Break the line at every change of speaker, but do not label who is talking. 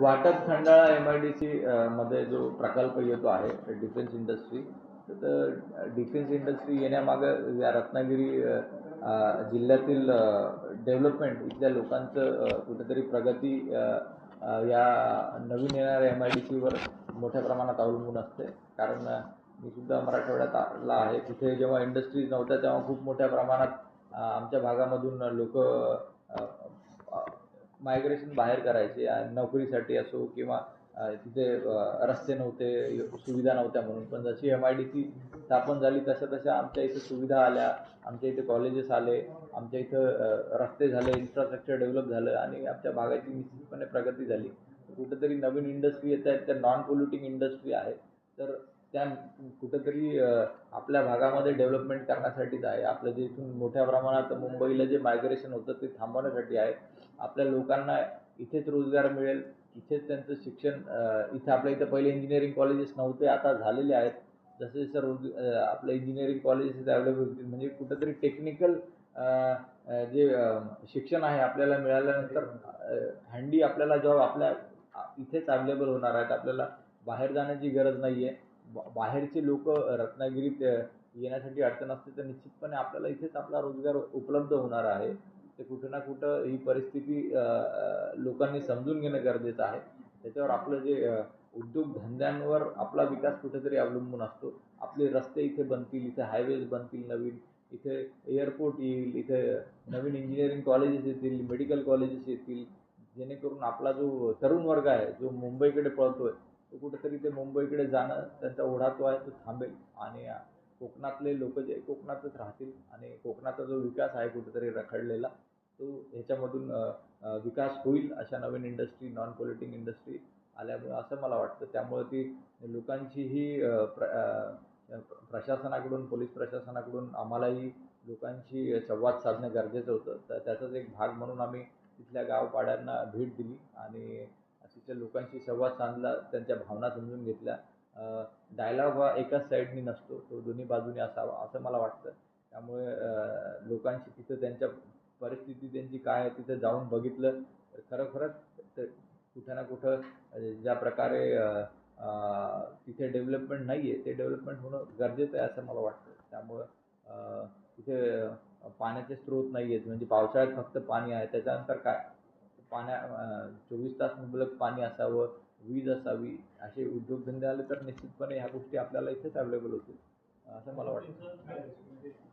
वाटप Khandala M I D C मध्ये जो प्रकल्प येतो आहे डिफेन्स इंडस्ट्री तर डिफेन्स इंडस्ट्री येण्यामागं या रत्नागिरी जिल्ह्यातील डेव्हलपमेंट इथल्या लोकांचं कुठेतरी प्रगती या नवीन येणाऱ्या एम आय डी सीवर मोठ्या प्रमाणात अवलंबून असते. कारण मी सुद्धा मराठवाड्यात आला आहे. तिथे जेव्हा इंडस्ट्रीज नव्हत्या तेव्हा खूप मोठ्या प्रमाणात आमच्या भागामधून लोक मायग्रेशन बाहेर करायचे आणि नोकरीसाठी असो किंवा तिथे रस्ते नव्हते सुविधा नव्हत्या म्हणून. पण जशी एम आय डी सी स्थापन झाली तशा तशा आमच्या इथे सुविधा आल्या. आमच्या इथे कॉलेजेस आले. आमच्या इथं रस्ते झाले इन्फ्रास्ट्रक्चर डेव्हलप झालं आणि आमच्या भागाची निश्चितपणे प्रगती झाली. कुठेतरी नवीन इंडस्ट्री येत आहेत त्या नॉन पोल्युटिंग इंडस्ट्री आहेत तर त्या कुठंतरी आपल्या भागामध्ये डेव्हलपमेंट करण्यासाठीच आहे. आपलं जे इथून मोठ्या प्रमाणात मुंबईला जे मायग्रेशन होतं ते थांबवण्यासाठी आहे. आपल्या लोकांना इथेच रोजगार मिळेल. इथेच त्यांचं शिक्षण इथे इथं आपल्या इथं पहिले इंजिनिअरिंग कॉलेजेस नव्हते आता झालेले आहेत. जसे जसं रोज आपलं इंजिनिअरिंग कॉलेजेस अवेलेबल होतील. म्हणजे कुठंतरी टेक्निकल जे शिक्षण आहे आपल्याला मिळाल्यानंतर हँडी आपल्याला जॉब आपल्या इथेच अवेलेबल होणार आहेत. आपल्याला बाहेर जाण्याची गरज नाही आहे बाहेरचे लोक रत्नागिरीत येण्यासाठी अडचण असते तर निश्चितपणे आपल्याला इथेच आपला रोजगार उपलब्ध होणार आहे. ते कुठं ना कुठं ही परिस्थिती लोकांनी समजून घेणं गरजेचं आहे. त्याच्यावर आपलं जे उद्योगधंद्यांवर आपला विकास कुठेतरी अवलंबून असतो. आपले रस्ते इथे बनतील इथे हायवेज बनतील नवीन इथे एअरपोर्ट येईल इथे नवीन इंजिनिअरिंग कॉलेजेस येतील मेडिकल कॉलेजेस येतील. जेणेकरून आपला जो तरुण वर्ग आहे जो मुंबईकडे पळतो आहे तो कुठंतरी ते मुंबईकडे जाणं त्यांचा ओढा तो आहे तो थांबेल. आणि कोकणातले लोक जे कोकणातच राहतील. आणि कोकणाचा जो विकास आहे कुठेतरी रखडलेला तो ह्याच्यामधून विकास होईल अशा नवीन इंडस्ट्री नॉन पोल्युटिंग इंडस्ट्री आल्यामुळं असं मला वाटतं. त्यामुळे ती लोकांचीही प्र प्रशासनाकडून पोलीस प्रशासनाकडून आम्हालाही लोकांशी संवाद साधणं गरजेचं होतं. तर त्याचाच एक भाग म्हणून आम्ही तिथल्या गावपाड्यांना भेट दिली. आणि तिथल्या लोकांशी संवाद साधला त्यांच्या भावना समजून घेतल्या. डायलॉग हा एकाच साईडनी नसतो तो दोन्ही बाजूने असावा असं मला वाटतं. त्यामुळे लोकांशी तिथं त्यांच्या परिस्थिती त्यांची काय आहे तिथं जाऊन बघितलं तर खरोखरच ते कुठं ना कुठं ज्या प्रकारे तिथे डेव्हलपमेंट नाही आहे ते डेव्हलपमेंट होणं गरजेचं आहे असं मला वाटतं. त्यामुळं तिथे पाण्याचे स्रोत नाही आहेत म्हणजे पावसाळ्यात फक्त पाणी आहे त्याच्यानंतर काय? पाण्या चोवीस तास मुबलक पाणी असावं वीज असावी असे उद्योगधंदे आले तर निश्चितपणे ह्या गोष्टी आपल्याला इथेच अवेलेबल होतील असं मला वाटतं.